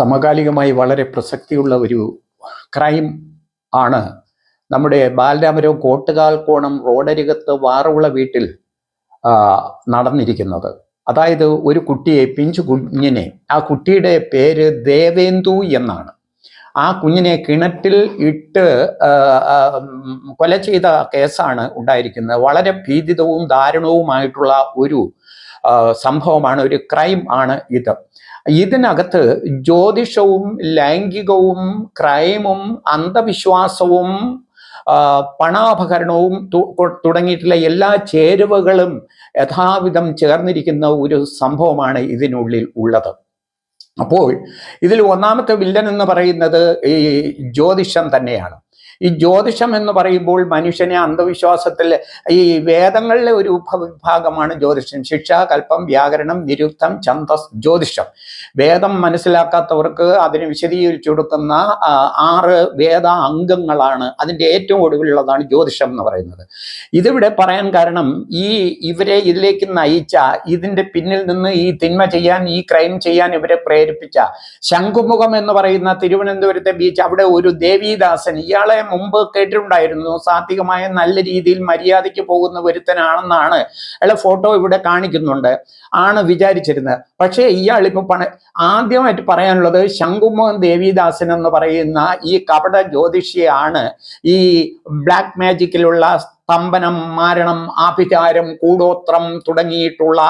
സമകാലികമായി വളരെ പ്രസക്തിയുള്ള ഒരു ക്രൈം ആണ്. നമ്മുടെ ബാലരാമപുരം കോട്ടുകാൽ കോണം റോഡരികത്ത് വാറുള്ള വീട്ടിൽ നടന്നിരിക്കുന്നത്. അതായത് ഒരു കുട്ടിയെ പിഞ്ചു കുഞ്ഞിനെ ആ കുട്ടിയുടെ പേര് ദേവേന്ദു എന്നാണ്. ആ കുഞ്ഞിനെ കിണറ്റിൽ ഇട്ട് കൊല ചെയ്ത കേസാണ് ഉണ്ടായിരിക്കുന്നത്. വളരെ ഭീതിതവും ദാരുണവുമായിട്ടുള്ള ഒരു സംഭവമാണ് ഒരു ക്രൈം ആണ് ഇത്. ഇതിനകത്ത് ജ്യോതിഷവും ലൈംഗികവും ക്രൈമും അന്ധവിശ്വാസവും പണാപകരണവും തുടങ്ങിയിട്ടുള്ള എല്ലാ ചേരുവകളും യഥാവിധം ചേർന്നിരിക്കുന്ന ഒരു സംഭവമാണ് ഇതിനുള്ളിൽ ഉള്ളത്. അപ്പോൾ ഇതിൽ ഒന്നാമത്തെ വില്ലൻ എന്ന് പറയുന്നത് ഈ ജ്യോതിഷം തന്നെയാണ്. ഈ ജ്യോതിഷം എന്ന് പറയുമ്പോൾ മനുഷ്യനെ അന്ധവിശ്വാസത്തിൽ ഈ വേദങ്ങളിലെ ഒരു ഉപവിഭാഗമാണ് ജ്യോതിഷം ശിക്ഷ കൽപ്പം വ്യാകരണം നിരുക്തം ഛന്തസ് ജ്യോതിഷം. വേദം മനസ്സിലാക്കാത്തവർക്ക് അതിന് വിശദീകരിച്ചു കൊടുക്കുന്ന ആറ് വേദ അംഗങ്ങളാണ് അതിന്റെ ഏറ്റവും ഒടുവിലുള്ളതാണ് ജ്യോതിഷം എന്ന് പറയുന്നത്. ഇതിവിടെ പറയാൻ കാരണം ഈ ഇവരെ ഇതിലേക്ക് നയിച്ച ഇതിന്റെ പിന്നിൽ നിന്ന് ഈ തിന്മ ചെയ്യാൻ ഈ ക്രൈം ചെയ്യാൻ ഇവരെ പ്രേരിപ്പിച്ച ശംഖുമുഖം എന്ന് പറയുന്ന തിരുവനന്തപുരത്തെ ബീച്ച് അവിടെ ഒരു ദേവീദാസൻ ഇയാളെ മുമ്പ് കേട്ടിട്ടുണ്ടായിരുന്നു സാത്വികമായ നല്ല രീതിയിൽ മര്യാദയ്ക്ക് പോകുന്ന ഒരുത്തനാണെന്നാണ് അയാളെ ഫോട്ടോ ഇവിടെ കാണിക്കുന്നുണ്ട് ആണ് വിചാരിച്ചിരുന്നത്. പക്ഷേ ഇയാൾ ഇപ്പൊ പണ ആദ്യമായിട്ട് പറയാനുള്ളത് ശങ്കുമോഹൻ ദേവിദാസൻ എന്ന് പറയുന്ന ഈ കപട ജ്യോതിഷിയാണ് ഈ ബ്ലാക്ക് മാജിക്കിലുള്ള സ്തംഭനം മാരണം ആഭിചാരം കൂടോത്രം തുടങ്ങിയിട്ടുള്ള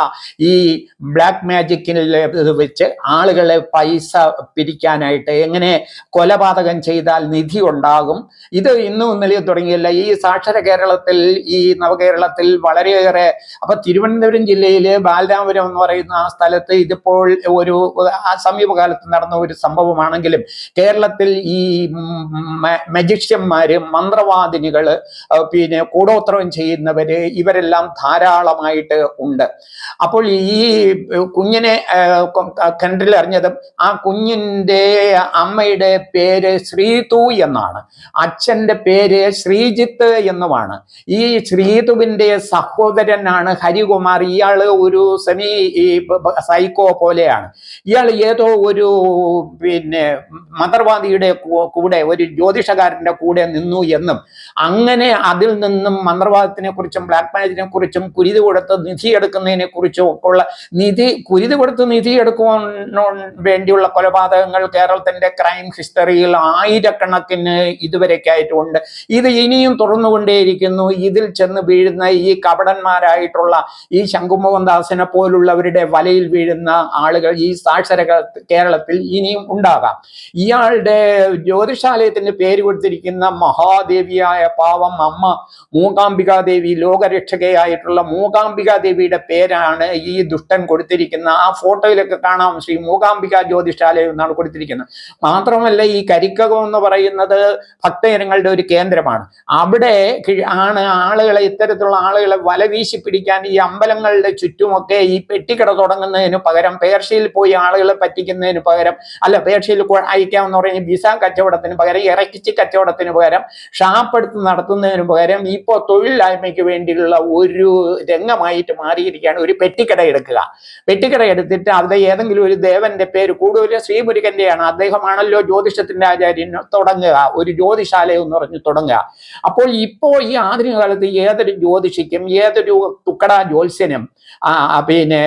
ഈ ബ്ലാക്ക് മാജിക്കിൽ വെച്ച് ആളുകളെ പൈസ പിരിക്കാനായിട്ട് എങ്ങനെ കൊലപാതകം ചെയ്താൽ നിധി ഉണ്ടാകും. ഇത് ഇന്നും ഇന്നലെയും തുടങ്ങിയല്ല. ഈ സാക്ഷര കേരളത്തിൽ ഈ നവകേരളത്തിൽ വളരെയേറെ അപ്പൊ തിരുവനന്തപുരം ജില്ലയിലെ ബാലരാമപുരം എന്ന് പറയുന്ന ആ സ്ഥലത്ത് ഇതിപ്പോൾ ഒരു സമീപകാലത്ത് നടന്ന ഒരു സംഭവമാണെങ്കിലും കേരളത്തിൽ ഈ മജിഷ്യന്മാര് മന്ത്രവാദിനികൾ പിന്നെ പിന്നെ കൂടോത്രം ചെയ്യുന്നവര് ഇവരെല്ലാം ധാരാളമായിട്ട് ഉണ്ട്. അപ്പോൾ ഈ കുഞ്ഞിനെ കണ്ടിൽ അറിഞ്ഞതും ആ കുഞ്ഞിന്റെ അമ്മയുടെ പേര് ശ്രീതു എന്നാണ്. അച്ഛന്റെ പേര് ശ്രീജിത്ത് എന്നുമാണ്. ഈ ശ്രീതുവിന്റെ സഹോദരനാണ് ഹരികുമാർ. ഇയാൾ ഒരു സെമി ഈ സൈക്കോ പോലെയാണ്. ഇയാൾ ഏതോ ഒരു പിന്നെ മന്ത്രവാദിയുടെ കൂടെ ഒരു ജ്യോതിഷകാരന്റെ കൂടെ നിന്നു എന്നും അങ്ങനെ അതിൽ നിന്നും മന്ത്രവാദത്തിനെ കുറിച്ചും ബ്ലാക്ക് മാജിനെ കുറിച്ചും കുരുതി കൊടുത്ത് നിധി എടുക്കുന്നതിനെ കുറിച്ചും ഒക്കെ ഉള്ള നിധി കുരുതി കൊടുത്ത് നിധി എടുക്കുവാൻ വേണ്ടിയുള്ള കൊലപാതകങ്ങൾ കേരളത്തിന്റെ ക്രൈം ഹിസ്റ്ററിയിൽ ആയിരക്കണക്കിന് ഇതുവരെയൊക്കെയായിട്ടുണ്ട് ഇത് ഇനിയും തുറന്നുകൊണ്ടേയിരിക്കുന്നു ഇതിൽ ചെന്ന് വീഴുന്ന ഈ കപടന്മാരായിട്ടുള്ള ഈ ശംഖുമോഹൻദാസിനെ പോലുള്ളവരുടെ വലയിൽ വീഴുന്ന ആളുകൾ ഈ സാക്ഷര കേരളത്തിൽ ഇനിയും ഉണ്ടാകാം. ഇയാളുടെ ജ്യോതിഷാലയത്തിന്റെ പേര് കൊടുത്തിരിക്കുന്ന മഹാദേവിയായ പാവം അമ്മ മൂകാംബികാ ദേവി ലോകരക്ഷകയായിട്ടുള്ള മൂകാംബികാ ദേവിയുടെ പേരാണ് ഈ ദുഷ്ടൻ കൊടുത്തിരിക്കുന്ന ആ ഫോട്ടോയിലൊക്കെ കാണാം. ശ്രീ മൂകാംബിക ജ്യോതിഷാലയം എന്നാണ് കൊടുത്തിരിക്കുന്നത്. മാത്രമല്ല ഈ കരിക്കകം എന്ന് പറയുന്നത് ഭക്തജനങ്ങളുടെ ഒരു കേന്ദ്രമാണ്. അവിടെ ആണ് ആളുകളെ ഇത്തരത്തിലുള്ള ആളുകളെ വല വീശി പിടിക്കാൻ ഈ അമ്പലങ്ങളുടെ ചുറ്റുമൊക്കെ ഈ പെട്ടിക്കട തുടങ്ങുന്നതിന് പകരം പേർഷ്യയിൽ പോയി ആളുകളെ പറ്റിക്കുന്നതിന് പകരം അല്ല പേർഷ്യയിൽ അയക്കാമെന്ന് പറയുന്ന വിസ കച്ചവടത്തിന് പകരം ഇറക്കിച്ച് കച്ചവടത്തിന് പകരം ഷാപ്പെടുത്ത് നടത്തുന്നതിന് പകരം ഇപ്പോൾ തൊഴിലില്ലായ്മയ്ക്ക് വേണ്ടിയുള്ള ഒരു രംഗമായിട്ട് മാറിയിരിക്കുകയാണ് ഒരു പെട്ടിക്കട എടുക്കുക. പെട്ടിക്കട എടുത്തിട്ട് അവിടെ ഏതെങ്കിലും ഒരു ദേവന്റെ പേര് കൂടുതൽ ശ്രീമുരുകന്റെയാണ്. അദ്ദേഹമാണല്ലോ ജ്യോതിഷത്തിന്റെ ആചാര്യൻ. തുടങ്ങുക. ഒരു ജ്യോതിശാലയം എന്ന് പറഞ്ഞ് തുടങ്ങുക. അപ്പോൾ ഇപ്പോൾ ഈ ആധുനിക കാലത്ത് ഏതൊരു ജ്യോതിഷിക്കും ഏതൊരു തുക്കട ജ്യോത്സ്യനും പിന്നെ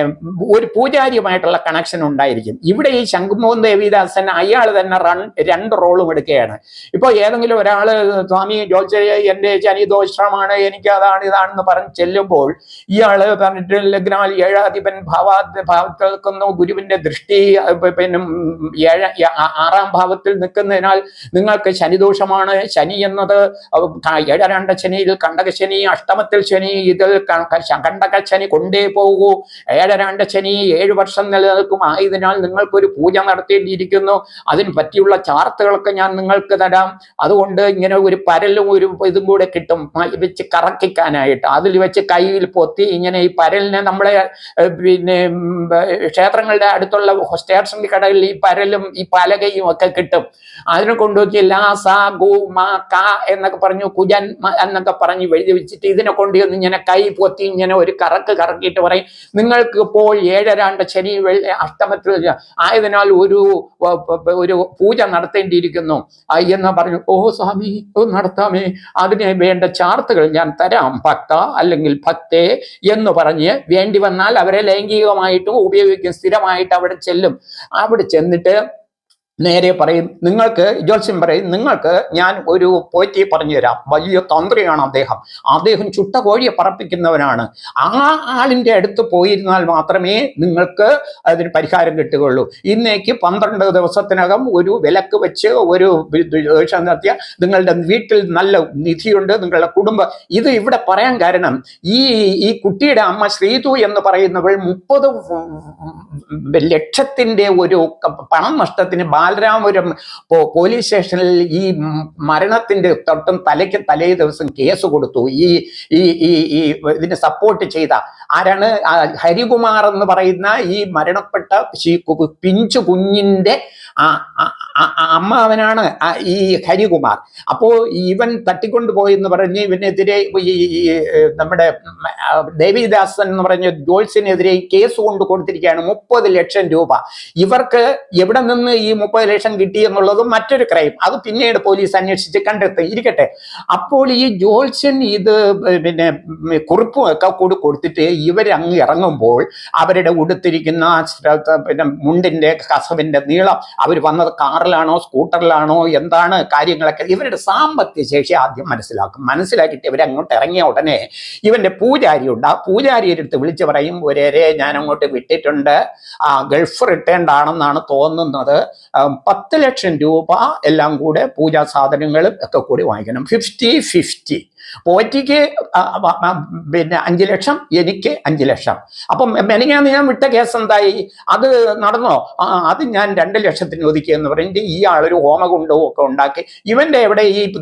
ഒരു പൂജാരിയുമായിട്ടുള്ള കണക്ഷൻ ഉണ്ടായിരിക്കും. ഇവിടെ ഈ ശംഖുമോഹൻ ദേവിദാസൻ അയാൾ തന്നെ റൺ രണ്ട് റോളും എടുക്കുകയാണ്. ഇപ്പോൾ ഏതെങ്കിലും ഒരാൾ സ്വാമി ജ്യോത്സ്യ എന്റെ ശനിദോഷമാണ് എനിക്ക് അതാണ് ഇതാണെന്ന് പറഞ്ഞ് ചെല്ലുമ്പോൾ ഇയാൾ ലഗ്നാൽ ഏഴാധിപൻ ഭാവാ ഭാവത്തിൽക്കുന്നു ഗുരുവിന്റെ ദൃഷ്ടി പിന്നെ ഏഴ ആറാം ഭാവത്തിൽ നിൽക്കുന്നതിനാൽ നിങ്ങൾക്ക് ശനിദോഷമാണ്. ശനി എന്നത് ഏഴരണ്ട ശനിയിൽ കണ്ടകശനി അഷ്ടമത്തിൽ ശനി ഇതിൽ ക- ക- കണ്ടക ശനി കൊണ്ടേ പോകൂ. ഏഴരണ്ട ശനി ഏഴ് വർഷം നിലനിൽക്കും. ആയതിനാൽ നിങ്ങൾക്കൊരു പൂജ നടത്തേണ്ടിയിരിക്കുന്നു. അതിന് പറ്റിയുള്ള ചാർത്തുകളൊക്കെ ഞാൻ നിങ്ങൾക്ക് തരാം. അതുകൊണ്ട് ഇങ്ങനെ ഒരു പരലും ഒരു ഇതും കൂടെ കിട്ടും. വെച്ച് കറക്കിക്കാനായിട്ട്. അതിൽ വെച്ച് കയ്യിൽ പൊത്തി ഇങ്ങനെ ഈ പരലിനെ നമ്മളെ പിന്നെ ക്ഷേത്രങ്ങളുടെ അടുത്തുള്ള സ്റ്റേഷനറി കടകളിൽ ഈ പരലും ഈ പലകയും ഒക്കെ കിട്ടും. അതിനെ കൊണ്ടുവച്ച് ലാ സാ ഗു മാ ക എന്നൊക്കെ പറഞ്ഞു കുജൻ എന്നൊക്കെ പറഞ്ഞ് എഴുതി വെച്ചിട്ട് ഇതിനെ കൊണ്ടുവന്ന് ഇങ്ങനെ കൈ പൊത്തി ഇങ്ങനെ ഒരു കറക്ക് കറക്കിയിട്ട് പറയും നിങ്ങൾക്ക് ഇപ്പോൾ ഏഴരാണ്ട് ശനി വെള്ളി അഷ്ടമത്തിൽ ആയതിനാൽ ഒരു ഒരു പൂജ നടത്തേണ്ടിയിരിക്കുന്നു. എന്ന് പറഞ്ഞു ഓ സ്വാമി ഓ നടത്താമേ. അതിനെ വേണ്ട ചാർത്തുകൾ ഞാൻ തരാം. ഭക്ത അല്ലെങ്കിൽ ഭക്തേ എന്ന് പറഞ്ഞ് വേണ്ടി വന്നാൽ അവരെ ലൈംഗികമായിട്ടും ഉപയോഗിക്കും. സ്ഥിരമായിട്ട് അവിടെ ചെല്ലും. അവിടെ ചെന്നിട്ട് നേരെ പറയും നിങ്ങൾക്ക് ജോത്സ്യം പറയും നിങ്ങൾക്ക് ഞാൻ ഒരു പോറ്റിയെ പറഞ്ഞു തരാം വലിയ തന്ത്രിയാണ് അദ്ദേഹം അദ്ദേഹം ചുട്ട കോഴിയെ പറപ്പിക്കുന്നവനാണ് ആ ആളിന്റെ അടുത്ത് പോയിരുന്നാൽ മാത്രമേ നിങ്ങൾക്ക് അതിന് പരിഹാരം കിട്ടുകയുള്ളൂ ഇന്നേക്ക് പന്ത്രണ്ട് ദിവസത്തിനകം ഒരു വിലക്ക് വെച്ച് ഒരു നടത്തിയ നിങ്ങളുടെ വീട്ടിൽ നല്ല നിധിയുണ്ട് നിങ്ങളുടെ കുടുംബം ഇത് ഇവിടെ പറയാൻ കാരണം ഈ ഈ കുട്ടിയുടെ അമ്മ ശ്രീതു എന്ന് പറയുന്നവൾ മുപ്പത് ലക്ഷത്തിന്റെ ഒരു പണം നഷ്ടത്തിന് ബാലരാമപുരം പോലീസ് സ്റ്റേഷനിൽ ഈ മരണത്തിന്റെ തൊട്ടും തലയ്ക്ക് തലേ ദിവസം കേസ് കൊടുത്തു. ഈ ഈ ഈ ഇതിനെ സപ്പോർട്ട് ചെയ്ത ആരാണ്? ഹരികുമാർ എന്ന് പറയുന്ന ഈ മരണപ്പെട്ട പിഞ്ചു കുഞ്ഞിന്റെ ആ അമ്മാവനാണ് ഈ ഹരികുമാർ. അപ്പോൾ ഇവൻ തട്ടിക്കൊണ്ടുപോയി എന്ന് പറഞ്ഞ് ഇവനെതിരെ ഈ നമ്മുടെ ദേവിദാസൻ എന്ന് പറഞ്ഞ ജോൾസിനെതിരെ കേസ് കൊണ്ട് കൊടുത്തിരിക്കുകയാണ് മുപ്പത് ലക്ഷം രൂപ. ഇവർക്ക് എവിടെ നിന്ന് ഈ മുപ്പത് ലക്ഷം കിട്ടി എന്നുള്ളതും മറ്റൊരു ക്രൈം. അത് പിന്നീട് പോലീസ് അന്വേഷിച്ച് കണ്ടെത്തി ഇരിക്കട്ടെ. അപ്പോൾ ഈ ജോൾസൻ ഇത് പിന്നെ കുറിപ്പും ഒക്കെ കൂടി കൊടുത്തിട്ട് ഇവരങ്ങ് ഇറങ്ങുമ്പോൾ അവരുടെ ഉടുത്തിരിക്കുന്ന പിന്നെ മുണ്ടിന്റെ കസവിന്റെ നീളം അവർ വന്നത് കാറിലാണോ സ്കൂട്ടറിലാണോ എന്താണ് കാര്യങ്ങളൊക്കെ ഇവരുടെ സാമ്പത്തിക ശേഷി ആദ്യം മനസ്സിലാക്കും. മനസ്സിലാക്കിയിട്ട് ഇവർ അങ്ങോട്ട് ഇറങ്ങിയ ഉടനെ ഇവന്റെ പൂജാരിയുണ്ട് ആ പൂജാരിയുടെ അടുത്ത് വിളിച്ച് പറയും ഒരേരെ ഞാൻ അങ്ങോട്ട് വിട്ടിട്ടുണ്ട്. ആ ഗൾഫ് റിട്ടേൺ ആണെന്നാണ് തോന്നുന്നത് പത്ത് ലക്ഷം രൂപ എല്ലാം കൂടെ പൂജാ സാധനങ്ങളും ഒക്കെ കൂടി വാങ്ങിക്കണം. Fifty fifty. പോറ്റിക്ക് പിന്നെ അഞ്ച് ലക്ഷം എനിക്ക് അഞ്ച് ലക്ഷം. അപ്പം മെനങ്ങാന്ന് ഞാൻ വിട്ട കേസ് എന്തായി? അത് നടന്നോ? അത് ഞാൻ രണ്ട് ലക്ഷത്തിന് ഒതുക്കിയെന്ന് പറഞ്ഞിട്ട് ഈ ആളൊരു ഹോമകുണ്ടവും ഒക്കെ ഉണ്ടാക്കി. ഇവന്റെ എവിടെ ഈ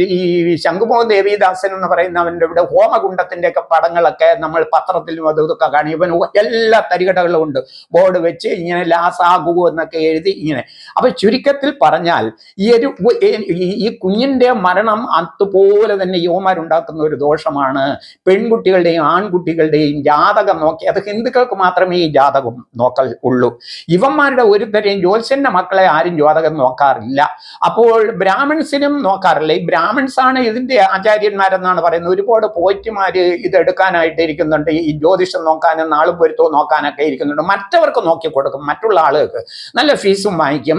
ഈ ശംഖുമോഹൻ ദേവിദാസൻ എന്ന് പറയുന്ന അവന്റെ ഇവിടെ ഹോമകുണ്ടത്തിന്റെ ഒക്കെ പടങ്ങളൊക്കെ നമ്മൾ പത്രത്തിലും അതും ഇതൊക്കെ കാണും. ഇവൻ എല്ലാ തരികടകളും ഉണ്ട്. ബോർഡ് വെച്ച് ഇങ്ങനെ ലാസാകൂ എന്നൊക്കെ എഴുതി ഇങ്ങനെ. അപ്പൊ ചുരുക്കത്തിൽ പറഞ്ഞാൽ ഈ ഒരു ഈ- കുഞ്ഞിന്റെ മരണം അതുപോലെ തന്നെ യുവമാരുണ്ടാക്കുന്ന ഒരു ദോഷമാണ്. പെൺകുട്ടികളുടെയും ആൺകുട്ടികളുടെയും ജാതകം നോക്കി അത് ഹിന്ദുക്കൾക്ക് മാത്രമേ ഈ ജാതകം നോക്കൽ ഉള്ളൂ. ഇവന്മാരുടെ ഒരുത്തരെയും ജ്യോത്സ്യന്റെ മക്കളെ ആരും ജാതകം നോക്കാറില്ല. അപ്പോൾ ബ്രാഹ്മിൺസിനും നോക്കാറില്ല. ഈ ബ്രാഹ്മിൺസ് ആണ് ഇതിന്റെ ആചാര്യന്മാരെന്നാണ് പറയുന്നത്. ഒരുപാട് പോറ്റുമാര് ഇത് എടുക്കാനായിട്ട് ഇരിക്കുന്നുണ്ട്. ഈ ജ്യോതിഷം നോക്കാനും നാളും പൊരുത്തവും നോക്കാനൊക്കെ ഇരിക്കുന്നുണ്ട്. മറ്റവർക്ക് നോക്കി കൊടുക്കും. മറ്റുള്ള ആളുകൾക്ക് നല്ല ഫീസും വാങ്ങിക്കും.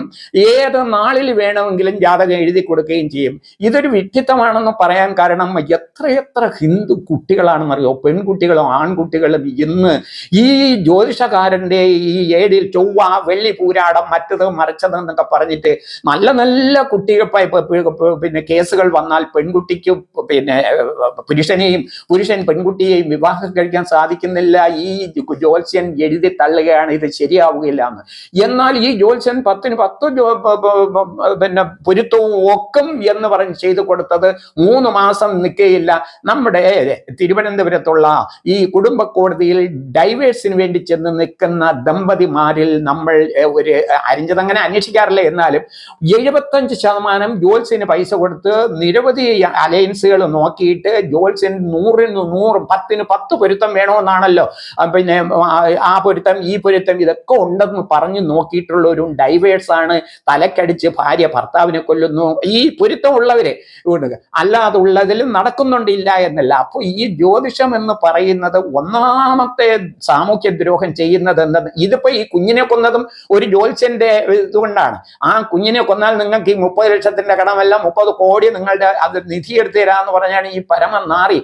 ഏത് നാളിൽ വേണമെങ്കിലും ജാതകം എഴുതി കൊടുക്കുകയും ചെയ്യും. ഇതൊരു വിഡ്ഢിത്തമാണെന്ന് പറയാൻ കാരണം എത്രയെത്ര ഹിന്ദു കുട്ടികളാണെന്നറിയോ? പെൺകുട്ടികളും ആൺകുട്ടികളും ഇന്ന് ഈ ജ്യോതിഷകാരന്റെ ഈ ഏടിൽ ചൊവ്വ വെള്ളി പൂരാടം മറ്റത് മറിച്ചത് എന്നൊക്കെ പറഞ്ഞിട്ട് നല്ല നല്ല കുട്ടികൾ പിന്നെ കേസുകൾ വന്നാൽ പെൺകുട്ടിക്ക് പിന്നെ പുരുഷനെയും പുരുഷൻ പെൺകുട്ടിയെയും വിവാഹം കഴിക്കാൻ സാധിക്കുന്നില്ല. ഈ ജ്യോത്സ്യൻ എഴുതി തള്ളുകയാണ് ഇത് ശരിയാവുകയില്ല എന്ന്. എന്നാൽ ഈ ജ്യോത്സ്യൻ പത്തിന് പത്ത് പിന്നെ പൊരുത്തവും ഒക്കും എന്ന് പറഞ്ഞ് ചെയ്തു കൊടുത്തത് മൂന്ന് മാസം നിൽക്കുകയില്ല നമ്മുടെ തിരുവനന്തപുരത്തുള്ള ഈ കുടുംബ കോടതിയിൽ ഡൈവേഴ്സിന് വേണ്ടി ചെന്ന് നിൽക്കുന്ന ദമ്പതിമാരിൽ നമ്മൾ ഒരു അരിഞ്ചത് അങ്ങനെ അന്വേഷിക്കാറില്ല? എന്നാലും എഴുപത്തഞ്ച് ശതമാനം ജോൽസിന് പൈസ കൊടുത്ത് നിരവധി അലയൻസുകൾ നോക്കിയിട്ട് ജോൽസിന് നൂറിന് നൂറ് പത്തിന് പത്ത് പൊരുത്തം വേണമെന്നാണല്ലോ പിന്നെ ആ, പൊരുത്തം ഈ പൊരുത്തം ഇതൊക്കെ ഉണ്ടെന്ന് പറഞ്ഞു നോക്കിയിട്ടുള്ള ഒരു ഡൈവേഴ്സ് ആണ് തലക്കടിച്ച് ഭാര്യ ഭർത്താവിനെ കൊല്ലുന്നു. ഈ പൊരുത്തം ഉള്ളവര് ഉണ്ട് അല്ലാതെ ഉള്ളതിൽ നടക്കുന്നുണ്ട് ഇല്ല എന്നല്ല. അപ്പൊ ഈ ജ്യോതിഷം എന്ന് പറയുന്നത് ഒന്നാമത്തെ സാമൂഹ്യ ദ്രോഹം ചെയ്യുന്നത് എന്തെന്ന് ഇതിപ്പോ ഈ കുഞ്ഞിനെ കൊന്നതും ഒരു ജ്യോത്സ്യന്റെ ഇതുകൊണ്ടാണ്. ആ കുഞ്ഞിനെ കൊന്നാൽ നിങ്ങൾക്ക് ഈ മുപ്പത് ലക്ഷത്തിന്റെ കടമല്ല മുപ്പത് കോടി നിങ്ങളുടെ അത് നിധി എടുത്തു തരാന്ന് പറഞ്ഞാണ് ഈ പരമ നാറി.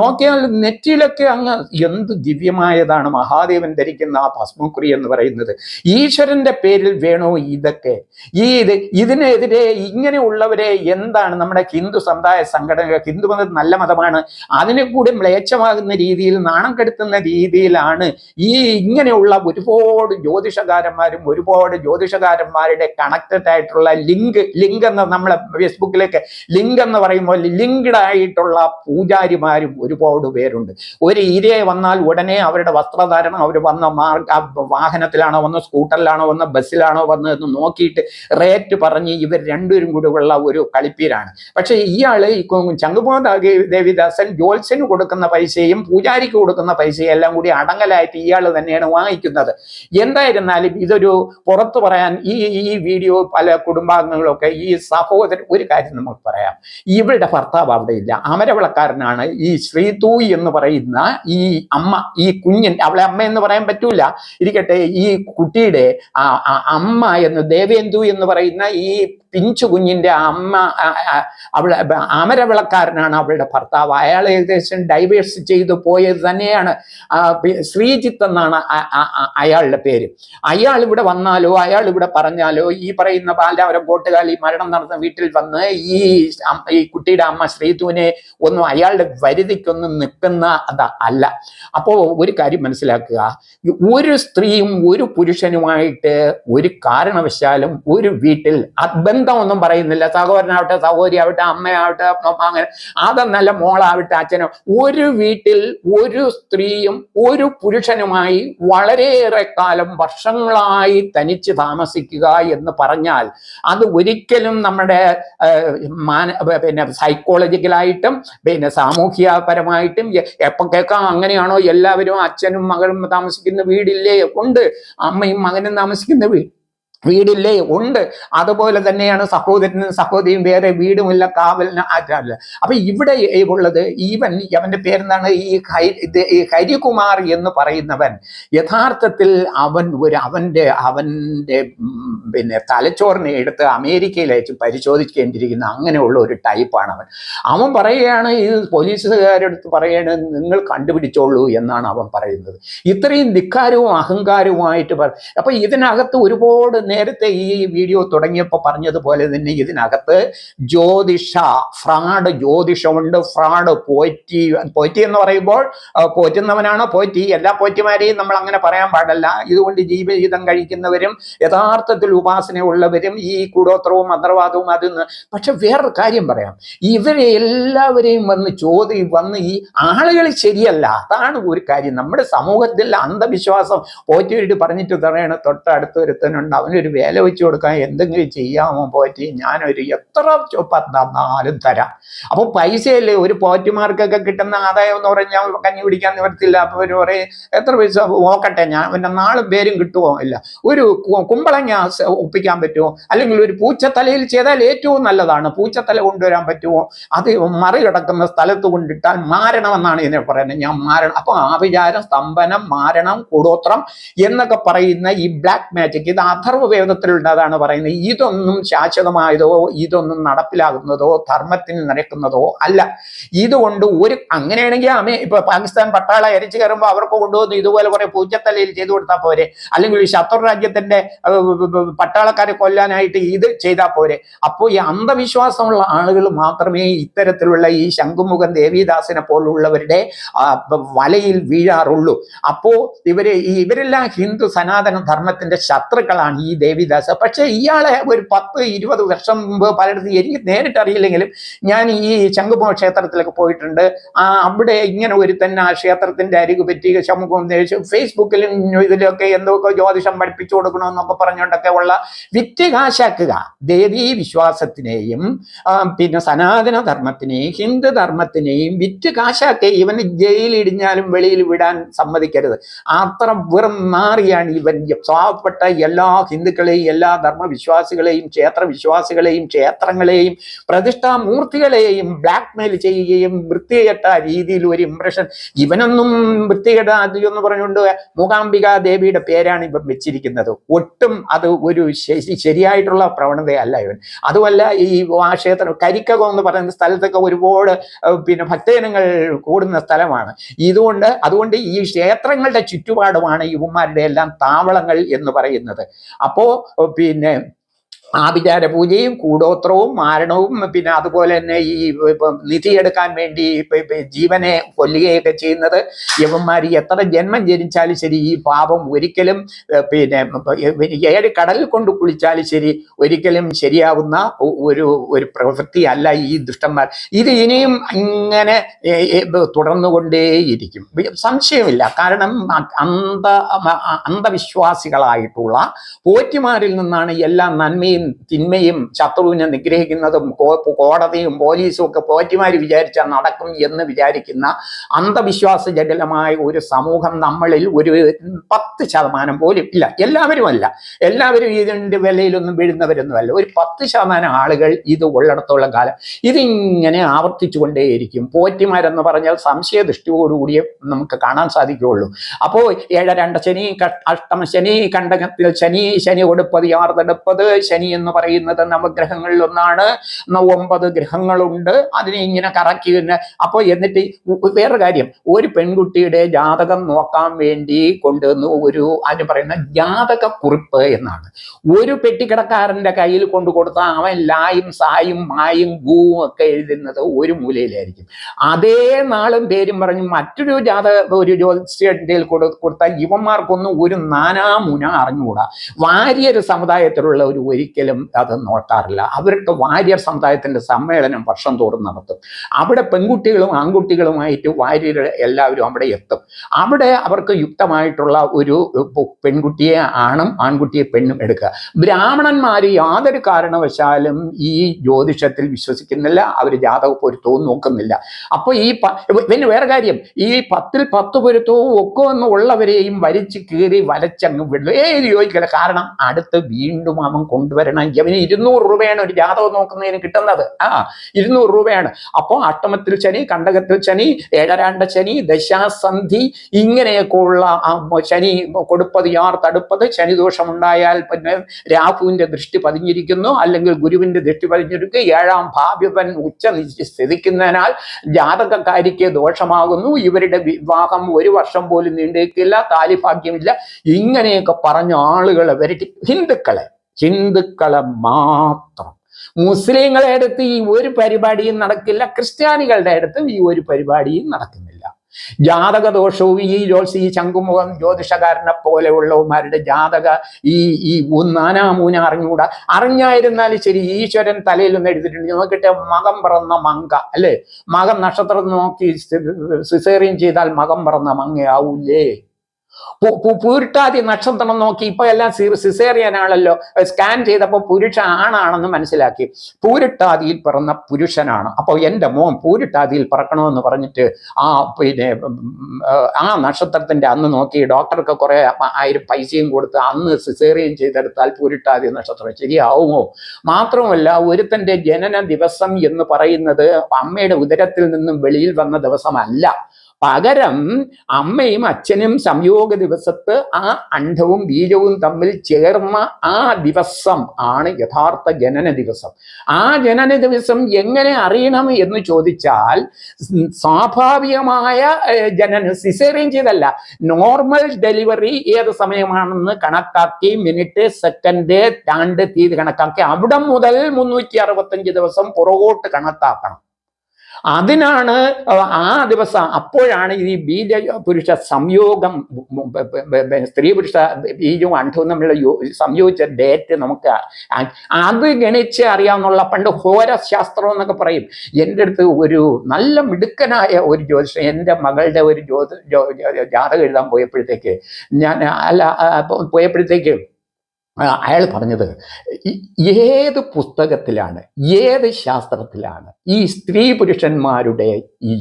നോക്കിയാൽ നെറ്റിയിലൊക്കെ അങ്ങ് എന്ത് ദിവ്യമായതാണ് മഹാദേവൻ ധരിക്കുന്ന ആ ഭസ്മക്കുറി എന്ന് പറയുന്നത്. ഈശ്വരന്റെ പേരിൽ വേണോ ഇതൊക്കെ? ഈ ഇത് ഇതിനെതിരെ ഇങ്ങനെയുള്ളവരെ എന്താണ് നമ്മുടെ ഹിന്ദു സമുദായ സംഘടന ഹിന്ദു മതം നല്ല മതമാണ്. അതിനെ കൂടി മ്ലേച്ഛമാകുന്ന രീതിയിൽ നാണം കെടുത്തുന്ന രീതിയിലാണ് ഈ ഇങ്ങനെയുള്ള ഒരുപാട് ജ്യോതിഷകാരന്മാരും ഒരുപാട് ജ്യോതിഷകാരന്മാരുടെ കണക്റ്റഡ് ആയിട്ടുള്ള ലിങ്ക് ലിങ്ക് എന്ന് നമ്മളെ ഫേസ്ബുക്കിലേക്ക് ലിങ്ക് എന്ന് പറയുമ്പോൾ ലിങ്ക്ഡ് ആയിട്ടുള്ള പൂജാരിമാരും ഒരുപാട് പേരുണ്ട്. ഒരു ഇരയെ വന്നാൽ ഉടനെ അവരുടെ വസ്ത്രധാരണം അവർ വന്ന വാഹനത്തിലാണോ വന്ന് സ്കൂട്ടറിലാണോ വന്ന ബസ്സിലാണോ വന്ന് എന്ന് നോക്കിയിട്ട് റേറ്റ് പറഞ്ഞ് ഇവർ രണ്ടുപേരും കൂടെ ഉള്ള ഒരു കളിപ്പീരാണ്. പക്ഷേ ഇയാൾ ഈ ചങ്കുമോഹൻ ദേവിദാസൻ ജോത്സ്യന് കൊടുക്കുന്ന പൈസയും പൂജാരിക്ക് കൊടുക്കുന്ന പൈസയും എല്ലാം കൂടി അടങ്ങലായിട്ട് ഇയാൾ തന്നെയാണ് വാങ്ങിക്കുന്നത്. എന്തായിരുന്നാലും ഇതൊരു പുറത്തു പറയാൻ ഈ ഈ വീഡിയോ പല കുടുംബാംഗങ്ങളൊക്കെ ഈ സഹോദരൻ ഒരു കാര്യം നമുക്ക് പറയാം. ഇവളുടെ ഭർത്താവ് അവിടെ ഇല്ല. അമരവിളക്കാരനാണ് ഈ ശ്രീതൂയി എന്ന് പറയുന്ന ഈ അമ്മ ഈ കുഞ്ഞൻ. അവളെ അമ്മ എന്ന് പറയാൻ പറ്റൂല. ഇരിക്കട്ടെ ഈ കുട്ടിയുടെ അമ്മ എന്ന് ദേവേന്ദു എന്ന് പറയുന്ന ഈ പിഞ്ചു കുഞ്ഞിന്റെ അമ്മ അവളെ അമരവിളക്കാരനാണ് അവളുടെ ഭർത്താവ്. അയാൾ ഏകദേശം ഡൈവേഴ്സ് ചെയ്തു പോയത് തന്നെയാണ്. ശ്രീജിത്ത് എന്നാണ് അയാളുടെ പേര്. അയാൾ ഇവിടെ വന്നാലോ അയാൾ ഇവിടെ പറഞ്ഞാലോ ഈ പറയുന്ന ബാലാവരം കോട്ടുകാലി മരണം നടന്ന വീട്ടിൽ വന്ന് ഈ ഈ കുട്ടിയുടെ അമ്മ ശ്രീതുവിനെ ഒന്നും അയാളുടെ വരുതിക്കൊന്നും നിൽക്കുന്ന അതാ അല്ല. അപ്പോൾ ഒരു കാര്യം മനസ്സിലാക്കുക. ഒരു സ്ത്രീയും ഒരു പുരുഷനുമായിട്ട് ഒരു കാരണവശാലും ഒരു വീട്ടിൽ അത് ബന്ധമൊന്നും പറയുന്നില്ല. സഹോദരനാവട്ടെ സഹോദരി ആവട്ടെ അമ്മയാവട്ടെ അമ്മ അങ്ങനെ അതെന്നല്ല മോളാവട്ടെ അച്ഛനോ. ഒരു വീട്ടിൽ ഒരു സ്ത്രീയും ഒരു പുരുഷനുമായി വളരെയേറെ കാലം വർഷങ്ങളായി തനിച്ച് താമസിക്കുക എന്ന് പറഞ്ഞാൽ അത് ഒരിക്കലും നമ്മുടെ മാന പിന്നെ സൈക്കോളജിക്കലായിട്ടും പിന്നെ സാമൂഹ്യപരമായിട്ടും എ- കേൾക്കാം അങ്ങനെയാണോ? എല്ലാവരും അച്ഛനും മകളും താമസിക്കുന്ന വീടില്ലേ? ഉണ്ട്. അമ്മയും മകനും താമസിക്കുന്ന വീട് വീടില്ലേ? ഉണ്ട്. അതുപോലെ തന്നെയാണ് സഹോദരനും സഹോദരിയും വേറെ വീടുമില്ല കാവലിന് ആചാരില്ല അപ്പൊ ഇവിടെ ഉള്ളത് ഈവൻ അവന്റെ പേരെന്താണ്? ഈ ഹരി ഈ ഹരികുമാർ എന്ന് പറയുന്നവൻ. യഥാർത്ഥത്തിൽ അവൻ ഒരു അവന്റെ അവന്റെ പിന്നെ തലച്ചോറിനെ എടുത്ത് അമേരിക്കയിലേക്ക് പരിശോധിക്കേണ്ടിയിരിക്കുന്ന അങ്ങനെയുള്ള ഒരു ടൈപ്പാണ് അവൻ. അവൻ പറയുകയാണ് ഇത് പോലീസുകാരെടുത്ത് പറയുകയാണ് നിങ്ങൾ കണ്ടുപിടിച്ചോളൂ എന്നാണ് അവൻ പറയുന്നത്. ഇത്രയും ധിക്കാരവും അഹങ്കാരവുമായിട്ട് പറ അപ്പൊ ഇതിനകത്ത് ഒരുപാട് നേരത്തെ ഈ വീഡിയോ തുടങ്ങിയപ്പോൾ പറഞ്ഞതുപോലെ തന്നെ ഇതിനകത്ത് ജ്യോതിഷ ഫ്രാഡ് ജ്യോതിഷമുണ്ട്. ഫ്രാഡ് പോറ്റി പോറ്റി എന്ന് പറയുമ്പോൾ പോറ്റുന്നവനാണ്? പോറ്റി. എല്ലാ പോറ്റിമാരെയും നമ്മൾ അങ്ങനെ പറയാൻ പാടില്ല. ഇതുകൊണ്ട് ജീവിതം കഴിക്കുന്നവരും യഥാർത്ഥത്തിൽ ഉപാസനയുള്ളവരും ഈ കൂടോത്രവും മന്ത്രവാദവും അതിൽ നിന്ന് പക്ഷെ വേറൊരു കാര്യം പറയാം. ഇവരെ എല്ലാവരെയും വന്ന് ചോദ്യം വന്ന് ഈ ആളുകൾ ശരിയല്ല. അതാണ് ഒരു കാര്യം. നമ്മുടെ സമൂഹത്തിൽ അന്ധവിശ്വാസം പോറ്റിയിട്ട് പറഞ്ഞിട്ട് പറയണ തൊട്ടടുത്ത് ഒരുത്തനുണ്ട് അവനൊരു വേല വെച്ച് കൊടുക്കാൻ എന്തെങ്കിലും ചെയ്യാമോ പോറ്റി? ഞാനൊരു എത്ര തന്നാലും തരാം. അപ്പോൾ പൈസയല്ലേ? ഒരു പോറ്റിമാർക്കൊക്കെ കിട്ടുന്ന ആദായം എന്ന് പറഞ്ഞാൽ കഞ്ഞി പിടിക്കാൻ നിവർത്തില്ല അപ്പൊ ഒരു പറയും എത്ര പൈസ? നോക്കട്ടെ ഞാൻ പിന്നെ നാളും പേരും കിട്ടുമോ ഇല്ല. ഒരു കുമ്പളങ്ങ ഒപ്പിക്കാൻ പറ്റുമോ അല്ലെങ്കിൽ ഒരു പൂച്ചത്തലയിൽ ചെയ്താൽ ഏറ്റവും നല്ലതാണ്. പൂച്ചത്തല കൊണ്ടുവരാൻ പറ്റുമോ അത് മറികടക്കുന്ന സ്ഥലത്ത് കൊണ്ടിട്ടാൽ മാരണമെന്നാണ് ഇതിനെ പറയുന്നത്. ഞാൻ മാരണം അപ്പോൾ ആഭിചാരം സ്തംഭനം മാരണം കൂടോത്രം എന്നൊക്കെ പറയുന്ന ഈ ബ്ലാക്ക് മാജിക് ഇത് അഥർവ വേദത്തിലുള്ളതാണ് പറയുന്നത്. ഇതൊന്നും ശാശ്വതമായതോ ഇതൊന്നും നടപ്പിലാകുന്നതോ ധർമ്മത്തിന് നിരക്കുന്നതോ അല്ല. ഇതുകൊണ്ട് ഒരു അങ്ങനെയാണെങ്കിൽ അമേ ഇപ്പൊ പാകിസ്ഥാൻ പട്ടാള എരിച്ചു കയറുമ്പോൾ അവർക്ക് കൊണ്ടുവന്ന് ഇതുപോലെ കുറെ പൂജത്തലയിൽ ചെയ്തു കൊടുത്താൽ പോരെ. അല്ലെങ്കിൽ ശത്രു രാജ്യത്തിന്റെ പട്ടാളക്കാരെ കൊല്ലാനായിട്ട് ഇത് ചെയ്താൽ പോരെ. അപ്പോൾ ഈ അന്ധവിശ്വാസമുള്ള ആളുകൾ മാത്രമേ ഇത്തരത്തിലുള്ള ഈ ശംഖുമുഖൻ ദേവിദാസിനെ പോലുള്ളവരുടെ വലയിൽ വീഴാറുള്ളൂ. അപ്പോ ഇവർ ഇവരെല്ലാം ഹിന്ദു സനാതന ധർമ്മത്തിന്റെ ശത്രുക്കളാണ്. ഈ ദേവിദാസ്. പക്ഷേ ഇയാളെ ഒരു പത്ത് ഇരുപത് വർഷം മുമ്പ് പലയിടത്തും എനിക്ക് നേരിട്ട് അറിയില്ലെങ്കിലും ഞാൻ ഈ ശംഖുമുഖ ക്ഷേത്രത്തിലൊക്കെ പോയിട്ടുണ്ട്. ആ അവിടെ ഇങ്ങനെ ഒരു തന്നെ ആ ക്ഷേത്രത്തിന്റെ അരികു പറ്റി ശമുഖം ഫേസ്ബുക്കിലും ഇതിലൊക്കെ എന്തൊക്കെ ജ്യോതിഷം പഠിപ്പിച്ചു കൊടുക്കണമെന്നൊക്കെ പറഞ്ഞുകൊണ്ടൊക്കെ ഉള്ള വിറ്റ് കാശാക്കുക ദേവീ വിശ്വാസത്തിനെയും പിന്നെ സനാതന ധർമ്മത്തിനെയും ഹിന്ദു ധർമ്മത്തിനെയും വിറ്റ് കാശാക്കി ഇവന് ജയിലിടിഞ്ഞാലും വെളിയിൽ വിടാൻ സമ്മതിക്കരുത്. അത്ര വെറും മാറിയാണ് ഇവൻ. സ്വാവപ്പെട്ട എല്ലാ ഹിന്ദുക്കളെയും എല്ലാ ധർമ്മവിശ്വാസികളെയും ക്ഷേത്ര വിശ്വാസികളെയും ക്ഷേത്രങ്ങളെയും പ്രതിഷ്ഠാമൂർത്തികളെയും ബ്ലാക്ക് മെയിൽ ചെയ്യുകയും വൃത്തികെട്ട രീതിയിൽ ഒരു ഇംപ്രഷൻ ഇവനൊന്നും വൃത്തികെട്ട എന്ന് പറഞ്ഞുകൊണ്ട് മൂകാംബിക ദേവിയുടെ പേരാണ് ഇവൻ വെച്ചിരിക്കുന്നത്. ഒട്ടും അത് ഒരു ശരിയായിട്ടുള്ള പ്രവണതയല്ല ഇവൻ. അതുമല്ല ഈ ആ ക്ഷേത്രം കരിക്കകം എന്ന് പറയുന്ന സ്ഥലത്തൊക്കെ ഒരുപാട് പിന്നെ ഭക്തജനങ്ങൾ കൂടുന്ന സ്ഥലമാണ്. ഇതുകൊണ്ട് അതുകൊണ്ട് ഈ ക്ഷേത്രങ്ങളുടെ ചുറ്റുപാടുമാണ് ഇവന്മാരുടെ എല്ലാം താവളങ്ങൾ എന്ന് പറയുന്നത്. അപ്പോ ഏഹ്, പിന്നെ ആഭിചാര പൂജയും കൂടോത്രവും മാരണവും പിന്നെ അതുപോലെ തന്നെ ഈ നിധിയെടുക്കാൻ വേണ്ടി ജീവനെ കൊല്ലുകയൊക്കെ ചെയ്യുന്നത് യവന്മാർ എത്ര ജന്മം ജനിച്ചാലും ശരി ഈ പാപം ഒരിക്കലും പിന്നെ ഏഴ് കടലിൽ കൊണ്ട് കുളിച്ചാലും ശരി ഒരിക്കലും ശരിയാവുന്ന ഒരു ഒരു പ്രവൃത്തി അല്ല ഈ ദുഷ്ടന്മാർ. ഇത് ഇനിയും ഇങ്ങനെ തുടർന്നുകൊണ്ടേയിരിക്കും. സംശയമില്ല. കാരണം അന്ധ അന്ധവിശ്വാസികളായിട്ടുള്ള പോറ്റിമാരിൽ നിന്നാണ് എല്ലാ നന്മയും തിന്മയും ശത്രുവിനെ നിഗ്രഹിക്കുന്നതും കോടതിയും പോലീസും ഒക്കെ പോറ്റിമാർ വിചാരിച്ചാൽ നടക്കും എന്ന് വിചാരിക്കുന്ന അന്ധവിശ്വാസ ജടിലമായ ഒരു സമൂഹം നമ്മളിൽ ഒരു പത്ത് ശതമാനം പോലും ഇല്ല. എല്ലാവരും അല്ല എല്ലാവരും ഇതിന്റെ വിലയിലൊന്നും വീഴുന്നവരൊന്നുമല്ല. ഒരു പത്ത് ശതമാനം ആളുകൾ ഇത് ഉള്ളിടത്തോളം കാലം ഇതിങ്ങനെ ആവർത്തിച്ചു കൊണ്ടേയിരിക്കും പോറ്റിമാരെന്ന് പറഞ്ഞാൽ സംശയദൃഷ്ടിയോടുകൂടിയേ നമുക്ക് കാണാൻ സാധിക്കുകയുള്ളൂ. അപ്പോൾ ഏഴ രണ്ട് ശനി അഷ്ടമ ശനി കണ്ടകത്തിൽ ശനി ശനി കൊടുപ്പത് ആർതെടുപ്പത് ശനി എന്ന് പറയുന്നത് നവഗ്രഹങ്ങളിൽ ഒന്നാണ്. ഒമ്പത് ഗ്രഹങ്ങളുണ്ട്. അതിനെ ഇങ്ങനെ കറക്കി അപ്പോൾ എന്നിട്ട് വേറെ കാര്യം. ഒരു പെൺകുട്ടിയുടെ ജാതകം നോക്കാൻ വേണ്ടി കൊണ്ടുവന്ന് ഒരു അതിന് പറയുന്ന ജാതക കുറിപ്പ് എന്നാണ്. ഒരു പെട്ടിക്കിടക്കാരന്റെ കയ്യിൽ കൊണ്ടു കൊടുത്താൽ അവൻ ലായും സായും മായും ഗൂവും ഒക്കെ എഴുതുന്നത് ഒരു മൂലയിലായിരിക്കും. അതേ നാളും പേരും പറഞ്ഞ് മറ്റൊരു ജാതക ഒരു ജ്യോതിഷന്റെ കൊടുത്താൽ ഇവന്മാർക്കൊന്നും ഒരു നാനാമുന അറിഞ്ഞുകൂടാ. വാര്യർ സമുദായത്തിലുള്ള ഒരു ഒരിക്കലും അത് നോക്കാറില്ല. അവർക്ക് വാര്യർ സമുദായത്തിന്റെ സമ്മേളനം വർഷം തോറും നടത്തും. അവിടെ പെൺകുട്ടികളും ആൺകുട്ടികളുമായിട്ട് വാര്യർ എല്ലാവരും അവിടെ എത്തും. അവിടെ അവർക്ക് യുക്തമായിട്ടുള്ള ഒരു പെൺകുട്ടിയെ ആണും ആൺകുട്ടിയെ പെണ്ണും എടുക്കുക. ബ്രാഹ്മണന്മാർ യാതൊരു കാരണവശാലും ഈ ജ്യോതിഷത്തിൽ വിശ്വസിക്കുന്നില്ല. അവർ ജാതക പൊരുത്തവും നോക്കുന്നില്ല. അപ്പോൾ ഈ പിന്നെ വേറെ കാര്യം. ഈ പത്തിൽ പത്ത് പൊരുത്തവും ഒക്കെ ഒന്ന് ഉള്ളവരെയും വലിച്ചു കീറി വലച്ചങ്ങ് വിടും. ഏത് യോജിക്കില്ല കാരണം അടുത്ത് വീണ്ടും അവൻ കൊണ്ടുവരണം അവന് ഇരുന്നൂറ് രൂപയാണ് ഒരു ജാതകം നോക്കുന്നതിന് കിട്ടുന്നത്. ആ ഇരുന്നൂറ് രൂപയാണ്. അപ്പോൾ അഷ്ടമത്തിൽ ശനി കണ്ടകത്തിൽ ശനി ഏഴരാണ്ട ശനി ദശാസന്ധി ഇങ്ങനെയൊക്കെ ഉള്ള ശനി കൊടുപ്പത് യാർ തടുപ്പത്. ശനി ദോഷമുണ്ടായാൽ പിന്നെ രാഹുവിന്റെ ദൃഷ്ടി പതിഞ്ഞിരിക്കുന്നു. അല്ലെങ്കിൽ ഗുരുവിന്റെ ദൃഷ്ടി പതിഞ്ഞിരിക്കും ഏഴാം ഭാവ്യവൻ ഉച്ച സ്ഥിതിക്കുന്നതിനാൽ ജാതകക്കാരിക്ക് ദോഷമാകുന്നു. ഇവരുടെ വിവാഹം ഒരു വർഷം പോലും നീണ്ടേക്കില്ല. താലിഭാഗ്യമില്ല ഇങ്ങനെയൊക്കെ പറഞ്ഞ ആളുകളെ വരട്ടി. ഹിന്ദുക്കളെ ഹിന്ദുക്കളെ മാത്രം. മുസ്ലിങ്ങളെ അടുത്ത് ഈ ഒരു പരിപാടിയും നടക്കില്ല. ക്രിസ്ത്യാനികളുടെ അടുത്ത് ഈ ഒരു പരിപാടിയും നടക്കുന്നില്ല. ജാതക ദോഷവും ഈ ജോസ് ഈ ശംഖുമുഖം ജ്യോതിഷകാരനെ പോലെയുള്ളവന്മാരുടെ ജാതക ഈ ഈ നാനാമൂന അറിഞ്ഞുകൂടാ അറിഞ്ഞായിരുന്നാലും ശരി ഈശ്വരൻ തലയിൽ ഒന്ന് എടുത്തിട്ടുണ്ട് നോക്കിയിട്ട് മകം പറന്ന മങ്ക അല്ലേ? മകം നക്ഷത്രം നോക്കി സിസേറിയൻ ചെയ്താൽ മകം പറന്ന മങ്ങയാവൂലേ? പൂരിട്ടാതി നക്ഷത്രം നോക്കി. ഇപ്പൊ എല്ലാം സിസേറിയൻ ആണല്ലോ. സ്കാൻ ചെയ്തപ്പോൾ പുരുഷ ആണാണെന്ന് മനസ്സിലാക്കി. പൂരിട്ടാതിയിൽ പിറന്ന പുരുഷനാണ്. അപ്പോൾ എന്റെ മോൻ പൂരിട്ടാതിയിൽ പിറക്കണമെന്ന് പറഞ്ഞിട്ട് ആ പിന്നെ ആ നക്ഷത്രത്തിന്റെ അന്ന് നോക്കി ഡോക്ടർക്ക് കുറെ ആയിരം പൈസയും കൊടുത്ത് അന്ന് സിസേറിയൻ ചെയ്തെടുത്താൽ പൂരിട്ടാതി നക്ഷത്രം ശരിയാവുമോ? മാത്രമല്ല ഒരുത്തന്റെ ജനന ദിവസം എന്ന് പറയുന്നത് അമ്മയുടെ ഉദരത്തിൽ നിന്നും വെളിയിൽ വന്ന ദിവസമല്ല. പകരം അമ്മയും അച്ഛനും സംയോഗ ദിവസത്ത് ആ അണ്ഡവും ബീജവും തമ്മിൽ ചേർന്ന ആ ദിവസം ആണ് യഥാർത്ഥ ജനന ദിവസം. ആ ജനന ദിവസം എങ്ങനെ അറിയണം എന്ന് ചോദിച്ചാൽ സ്വാഭാവികമായ ജനന സിസേറിയൻ ചെയ്തല്ല നോർമൽ ഡെലിവറി ഏത് സമയമാണെന്ന് കണക്കാക്കി മിനിറ്റ് സെക്കൻഡ് രണ്ട് തീയതി കണക്കാക്കി അവിടെ മുതൽ മുന്നൂറ്റി അറുപത്തഞ്ച് ദിവസം പുറകോട്ട് കണക്കാക്കണം. അതിനാണ് ആ ദിവസം അപ്പോഴാണ് ഈ ബീജ പുരുഷ സംയോഗം സ്ത്രീ പുരുഷ ബീജവും അണ്ഡവും തമ്മിലുള്ള സംയോജിച്ച ഡേറ്റ് നമുക്ക് അത് ഗണിച്ച് അറിയാവുന്നുള്ള പണ്ട് ഹോരശാസ്ത്രം എന്നൊക്കെ പറയും. എന്റെ അടുത്ത് ഒരു നല്ല മിടുക്കനായ ഒരു ജ്യോതിഷം എന്റെ മകളുടെ ഒരു ജ്യോതി ജാതകം എഴുതാൻ പോയപ്പോഴത്തേക്ക് ഞാൻ അല്ല പോയപ്പോഴത്തേക്ക് അയാൾ പറഞ്ഞത് ഏത് പുസ്തകത്തിലാണ് ഏത് ശാസ്ത്രത്തിലാണ് ഈ സ്ത്രീ പുരുഷന്മാരുടെ ഈ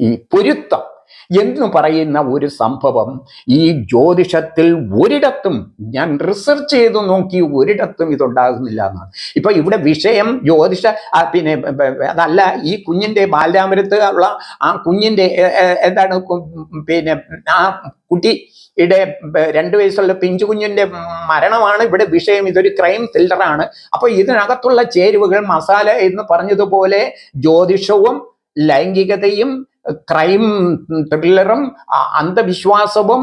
ഈ പൊരുത്തം? എന്ന് പറയുന്ന ഒരു സംഭവം ഈ ജ്യോതിഷത്തിൽ ഒരിടത്തും ഞാൻ റിസർച്ച് ചെയ്ത് നോക്കി ഒരിടത്തും ഇതുണ്ടാകുന്നില്ല എന്നാണ്. ഇപ്പൊ ഇവിടെ വിഷയം ജ്യോതിഷ പിന്നെ അതല്ല ഈ കുഞ്ഞിന്റെ ബാലരാമരത്ത് ഉള്ള ആ കുഞ്ഞിന്റെ എന്താണ് പിന്നെ ആ കുട്ടി ഇവിടെ രണ്ട് വയസ്സുള്ള പിഞ്ചു കുഞ്ഞിന്റെ മരണമാണ് ഇവിടെ വിഷയം. ഇതൊരു ക്രൈം ത്രില്ലറാണ് അപ്പൊ ഇതിനകത്തുള്ള ചേരുവകൾ മസാല എന്ന് പറഞ്ഞതുപോലെ ജ്യോതിഷവും ലൈംഗികതയും ക്രൈം ത്രില്ലറും അന്ധവിശ്വാസവും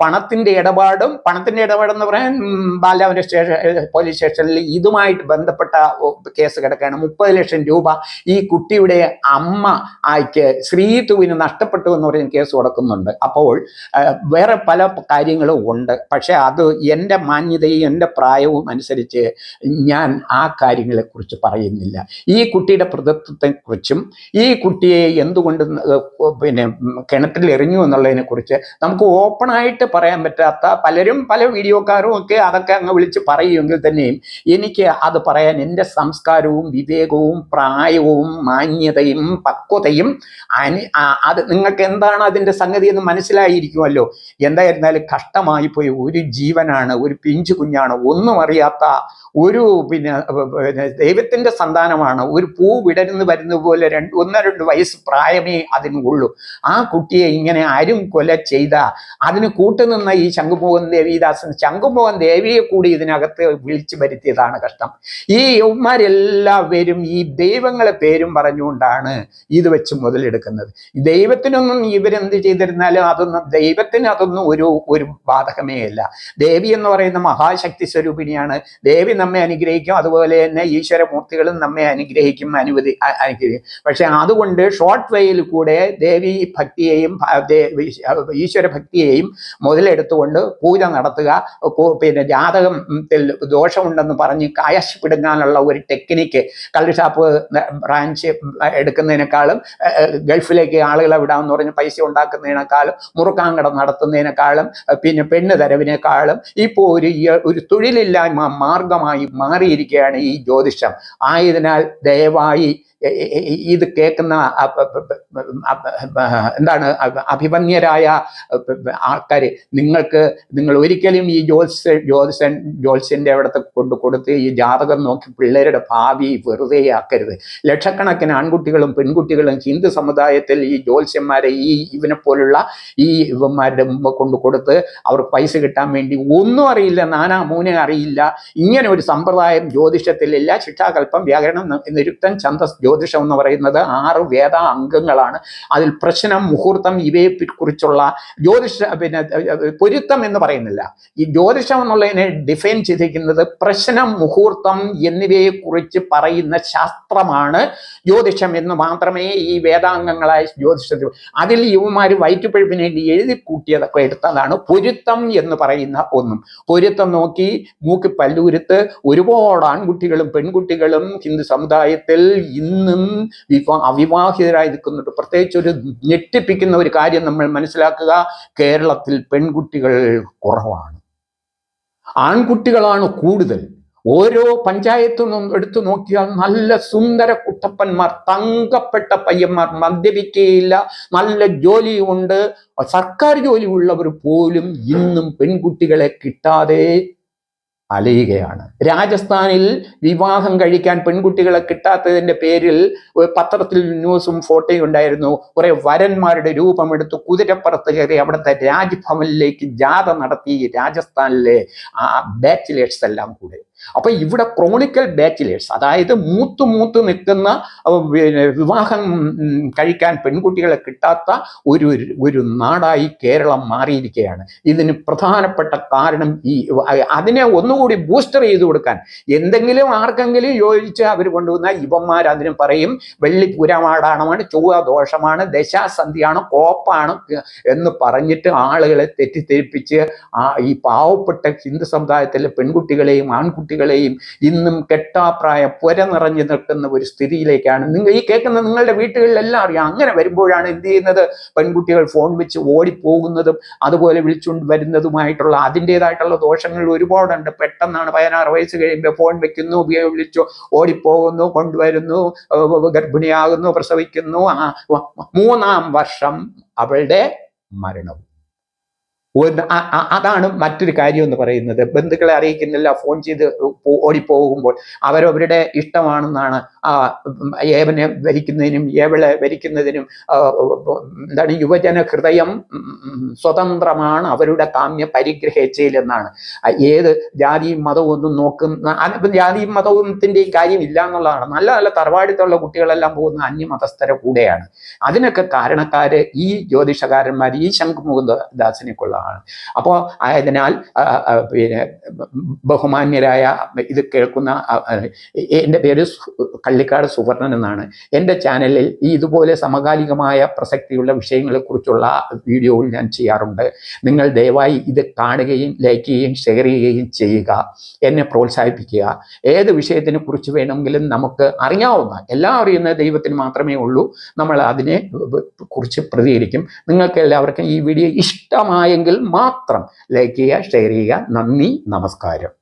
പണത്തിന്റെ ഇടപാടും പണത്തിന്റെ ഇടപാടെന്ന് പറയാൻ ബാലാവിന്റെ സ്റ്റേഷൻ പോലീസ് സ്റ്റേഷനിൽ ഇതുമായിട്ട് ബന്ധപ്പെട്ട കേസ് കിടക്കുകയാണ്. മുപ്പത് ലക്ഷം രൂപ ഈ കുട്ടിയുടെ അമ്മ ആയിക്ക് ശ്രീതുവിന് നഷ്ടപ്പെട്ടു എന്ന് പറയുന്ന കേസ് കൊടുക്കുന്നുണ്ട്. അപ്പോൾ വേറെ പല കാര്യങ്ങളും ഉണ്ട്. പക്ഷെ അത് എന്റെ മാന്യതയും എന്റെ പ്രായവും അനുസരിച്ച് ഞാൻ ആ കാര്യങ്ങളെക്കുറിച്ച് പറയുന്നില്ല. ഈ കുട്ടിയുടെ പ്രതിത്വത്തെക്കുറിച്ചും ഈ കുട്ടിയെ എന്തുകൊണ്ട് പിന്നെ കിണറ്റിൽ എറിഞ്ഞു എന്നുള്ളതിനെ കുറിച്ച് നമുക്ക് ഓപ്പണായിട്ട് പറയാൻ പറ്റാത്ത പലരും പല വീഡിയോക്കാരും ഒക്കെ അതൊക്കെ അങ്ങ് വിളിച്ച് പറയുമെങ്കിൽ തന്നെയും എനിക്ക് അത് പറയാൻ എന്റെ സംസ്കാരവും വിവേകവും പ്രായവും മാന്യതയും പക്വതയും അനി അത് നിങ്ങൾക്ക് എന്താണ് അതിന്റെ സംഗതി എന്ന് മനസ്സിലായിരിക്കുമല്ലോ. എന്തായിരുന്നാലും കഷ്ടമായി പോയി ഒരു ജീവനാണ് ഒരു പിഞ്ചു കുഞ്ഞാണ് ഒന്നും അറിയാത്ത ഒരു പിന്നെ ദൈവത്തിന്റെ സന്താനമാണ്. ഒരു പൂ വിടരുന്ന് വരുന്നത് പോലെ രണ്ട് ഒന്നോ രണ്ട് വയസ്സ് പ്രായമേ അതിനുള്ളൂ ആ കുട്ടിയെ ഇങ്ങനെ ആരും കൊല ചെയ്ത അതിന് കൂട്ടുനിന്ന ഈ ശംഖുമോഹൻ ദേവിദാസൻ ശംഖുമോഹൻ ദേവിയെ കൂടി ഇതിനകത്ത് വിളിച്ചു വരുത്തിയതാണ് കഷ്ടം. ഈ യൗമാരെല്ലാവരും ഈ ദൈവങ്ങളെ പേരും പറഞ്ഞുകൊണ്ടാണ് ഇത് വെച്ച് മുതലെടുക്കുന്നത്. ദൈവത്തിനൊന്നും ഇവരെന്ത് ചെയ്തിരുന്നാലും അതൊന്നും ദൈവത്തിന് അതൊന്നും ഒരു ഒരു ബാധകമേ അല്ല. ദേവി എന്ന് പറയുന്ന മഹാശക്തി സ്വരൂപിണിയാണ്. ദേവി നമ്മെ അനുഗ്രഹിക്കും അതുപോലെ തന്നെ ഈശ്വരമൂർത്തികളും നമ്മെ അനുഗ്രഹിക്കും അനുവദി അനുഗ്രഹിക്കും. പക്ഷെ അതുകൊണ്ട് ഷോർട്ട് വേയിൽ കൂടെ ദേവി ഭക്തിയെയും ഈശ്വര ഭക്തിയെയും മുതലെടുത്തുകൊണ്ട് പൂജ നടത്തുക. പിന്നെ ജാതകത്തിൽ ദോഷമുണ്ടെന്ന് പറഞ്ഞ് കായശപ്പെടുങ്ങാനുള്ള ഒരു ടെക്നിക്ക് കള്ളുഷാപ്പ് ബ്രാഞ്ച് എടുക്കുന്നതിനേക്കാളും ഗൾഫിലേക്ക് ആളുകളെ വിടാമെന്ന് പറഞ്ഞ് പൈസ ഉണ്ടാക്കുന്നതിനേക്കാളും മുറുക്കാങ്കട നടത്തുന്നതിനേക്കാളും പിന്നെ പെണ്ണ് തരവിനേക്കാളും ഇപ്പോൾ ഒരു ഒരു തൊഴിലില്ലായ്മ മാർഗമായി മാറിയിരിക്കുകയാണ് ഈ ജ്യോതിഷം. ആയതിനാൽ ദയവായി ഇത് കേൾക്കുന്ന എന്താണ് അഭിമന്യരായ ആൾക്കാർ നിങ്ങൾക്ക് നിങ്ങൾ ഒരിക്കലും ഈ ജ്യോത്സ്യ ജ്യോതിഷൻ ജ്യോത്സ്യന്റെ അവിടുത്തെ കൊണ്ട് കൊടുത്ത് ഈ ജാതകം നോക്കി പിള്ളേരുടെ ഭാവി വെറുതെ ആക്കരുത്. ലക്ഷക്കണക്കിന് ആൺകുട്ടികളും പെൺകുട്ടികളും ഹിന്ദു സമുദായത്തിൽ ഈ ജ്യോത്സ്യന്മാരെ ഈ ഇവനെ പോലുള്ള ഈ ഇവന്മാരുടെ മുമ്പ് കൊണ്ട് കൊടുത്ത് അവർക്ക് പൈസ കിട്ടാൻ വേണ്ടി ഒന്നും അറിയില്ല നാനാ മൂനെ അറിയില്ല. ഇങ്ങനെ ഒരു സമ്പ്രദായം ജ്യോതിഷത്തിലില്ല ശിക്ഷാകൽപ്പം വ്യാകരണം നിരുക്തം ഛന്ദസ് ജ്യോതിഷം എന്ന് പറയുന്നത് ആറ് വേദ അംഗങ്ങളാണ്. അതിൽ പ്രശ്നം മുഹൂർത്തം ഇവയെ പി- കുറിച്ചുള്ള ജ്യോതിഷ പിന്നെ പൊരുത്തം എന്ന് പറയുന്നില്ല. ഈ ജ്യോതിഷം എന്നുള്ളതിനെ ഡിഫൈൻ ചെയ്തിരിക്കുന്നത് പ്രശ്നം മുഹൂർത്തം എന്നിവയെ കുറിച്ച് പറയുന്ന ശാസ്ത്രമാണ് ജ്യോതിഷം എന്ന് മാത്രമേ ഈ വേദാംഗങ്ങളായ ജ്യോതിഷത്തിൽ അതിൽ യുവമാർ വയറ്റുപഴുപ്പിന് വേണ്ടി എഴുതി കൂട്ടിയതൊക്കെ എടുത്തതാണ് പൊരുത്തം എന്ന് പറയുന്ന ഒന്നും. പൊരുത്തം നോക്കി മൂക്കി പല്ലൂരുത്ത് ഒരുപാട് ആൺകുട്ടികളും പെൺകുട്ടികളും ഹിന്ദു സമുദായത്തിൽ ഇന്നും വിവാ അവിവാഹിതരായി നിൽക്കുന്നുണ്ട്. ഒരു ഞെട്ടിപ്പിക്കുന്ന ഒരു കാര്യം നമ്മൾ മനസ്സിലാക്കുക കേരളത്തിൽ പെൺകുട്ടികൾ കുറവാണ്. ആൺകുട്ടികളാണ് കൂടുതൽ. ഓരോ പഞ്ചായത്തും എടുത്തു നോക്കിയാൽ നല്ല സുന്ദര കുട്ടപ്പന്മാർ തങ്കപ്പെട്ട പയ്യന്മാർ മദ്യപിക്കുകയില്ല നല്ല ജോലിയുമുണ്ട് സർക്കാർ ജോലി ഉള്ളവർ പോലും ഇന്നും പെൺകുട്ടികളെ കിട്ടാതെ അലയുകയാണ്. രാജസ്ഥാനിൽ വിവാഹം കഴിക്കാൻ പെൺകുട്ടികളെ കിട്ടാത്തതിന്റെ പേരിൽ പത്രത്തിൽ ന്യൂസും ഫോട്ടോയും ഉണ്ടായിരുന്നു. കുറെ വരന്മാരുടെ രൂപമെടുത്ത് കുതിരപ്പുറത്ത് കയറി അവിടുത്തെ രാജ്ഭവനിലേക്ക് ജാഥ നടത്തി രാജസ്ഥാനിലെ ആ ബാച്ചിലേഴ്സ് എല്ലാം കൂടെ. അപ്പൊ ഇവിടെ ക്രോണിക്കൽ ബാച്ചിലേഴ്സ് അതായത് മൂത്ത് മൂത്ത് നിൽക്കുന്ന വിവാഹം കഴിക്കാൻ പെൺകുട്ടികളെ കിട്ടാത്ത ഒരു ഒരു നാടായി കേരളം മാറിയിരിക്കുകയാണ്. ഇതിന് പ്രധാനപ്പെട്ട കാരണം ഈ അതിനെ ഒന്നുകൂടി ബൂസ്റ്റർ ചെയ്തു കൊടുക്കാൻ എന്തെങ്കിലും ആർക്കെങ്കിലും യോജിച്ച് അവർ കൊണ്ടുവന്ന ഇവന്മാർ അതിന് പറയും വെള്ളി പുരമാടാണമാണ് ചൊവ്വ ദോഷമാണ് ദശാസന്ധിയാണ് കോപ്പാണ് എന്ന് പറഞ്ഞിട്ട് ആളുകളെ തെറ്റിദ്ധരിപ്പിച്ച് ഈ പാവപ്പെട്ട ഹിന്ദു സമുദായത്തിലെ പെൺകുട്ടികളെയും ആൺകുട്ടികളെയും ഇന്നും കെട്ടാപ്രായ പുര നിറഞ്ഞു നിൽക്കുന്ന ഒരു സ്ഥിതിയിലേക്കാണ്. നിങ്ങൾ ഈ കേൾക്കുന്ന നിങ്ങളുടെ വീട്ടുകളിലെല്ലാം അറിയാം. അങ്ങനെ വരുമ്പോഴാണ് എന്ത് ചെയ്യുന്നത്? പെൺകുട്ടികൾ ഫോൺ വെച്ച് ഓടിപ്പോകുന്നതും അതുപോലെ വിളിച്ചുകൊണ്ട് വരുന്നതുമായിട്ടുള്ള അതിന്റെതായിട്ടുള്ള ദോഷങ്ങൾ ഒരുപാടുണ്ട്. പെട്ടെന്നാണ് പതിനാറ് വയസ്സ് കഴിയുമ്പോൾ ഫോൺ വെക്കുന്നു വിളിച്ചു ഓടിപ്പോകുന്നു കൊണ്ടുവരുന്നു ഗർഭിണിയാകുന്നു പ്രസവിക്കുന്നു. മൂന്നാം വർഷം അവളുടെ മരണവും. അതാണ് മറ്റൊരു കാര്യം എന്ന് പറയുന്നത്. ബന്ധുക്കളെ അറിയിക്കുന്നില്ല ഫോൺ ചെയ്ത് ഓടിപ്പോകുമ്പോൾ അവരവരുടെ ഇഷ്ടമാണെന്നാണ് ഏവനെ വരിക്കുന്നതിനും ഏവളെ വരിക്കുന്നതിനും എന്താണ് യുവജന ഹൃദയം സ്വതന്ത്രമാണ് അവരുടെ കാമ്യ പരിഗ്രഹിച്ചയിലെന്നാണ് ആ, ഏത് ജാതിയും മതവും ഒന്നും നോക്കുന്ന ജാതിയും മതത്തിന്റെയും കാര്യം ഇല്ല എന്നുള്ളതാണ്. നല്ല നല്ല തറവാടിത്തുള്ള കുട്ടികളെല്ലാം പോകുന്ന അന്യമതസ്ഥരെ കൂടെയാണ്. അതിനൊക്കെ കാരണക്കാര് ഈ ജ്യോതിഷകാരന്മാർ ഈ ശംഖുമുഖദാസിനെ കൊള്ളാണ് അപ്പോൾ ആയതിനാൽ പിന്നെ ബഹുമാന്യരായ ഇത് കേൾക്കുന്ന എന്റെ പേര് കള്ളിക്കാട് സുവർണൻ എന്നാണ്. എന്റെ ചാനലിൽ ഈ ഇതുപോലെ സമകാലികമായ പ്രസക്തിയുള്ള വിഷയങ്ങളെക്കുറിച്ചുള്ള വീഡിയോ ഞാൻ ചെയ്യാറുണ്ട്. നിങ്ങൾ ദയവായി ഇത് കാണുകയും ലൈക്ക് ചെയ്യുകയും ഷെയർ ചെയ്യുകയും ചെയ്യുക. എന്നെ പ്രോത്സാഹിപ്പിക്കുക. ഏത് വിഷയത്തിനെ കുറിച്ച് വേണമെങ്കിലും നമുക്ക് അറിയാവുന്ന എല്ലാം അറിയുന്ന ദൈവത്തിന് മാത്രമേ ഉള്ളൂ. നമ്മൾ അതിനെ കുറിച്ച് പ്രതികരിക്കും. നിങ്ങൾക്ക് എല്ലാവർക്കും ഈ വീഡിയോ ഇഷ്ടമായെങ്കിൽ മാത്രം ലൈക്ക് ചെയ്യുക ഷെയർ ചെയ്യുക. നന്ദി നമസ്കാരം.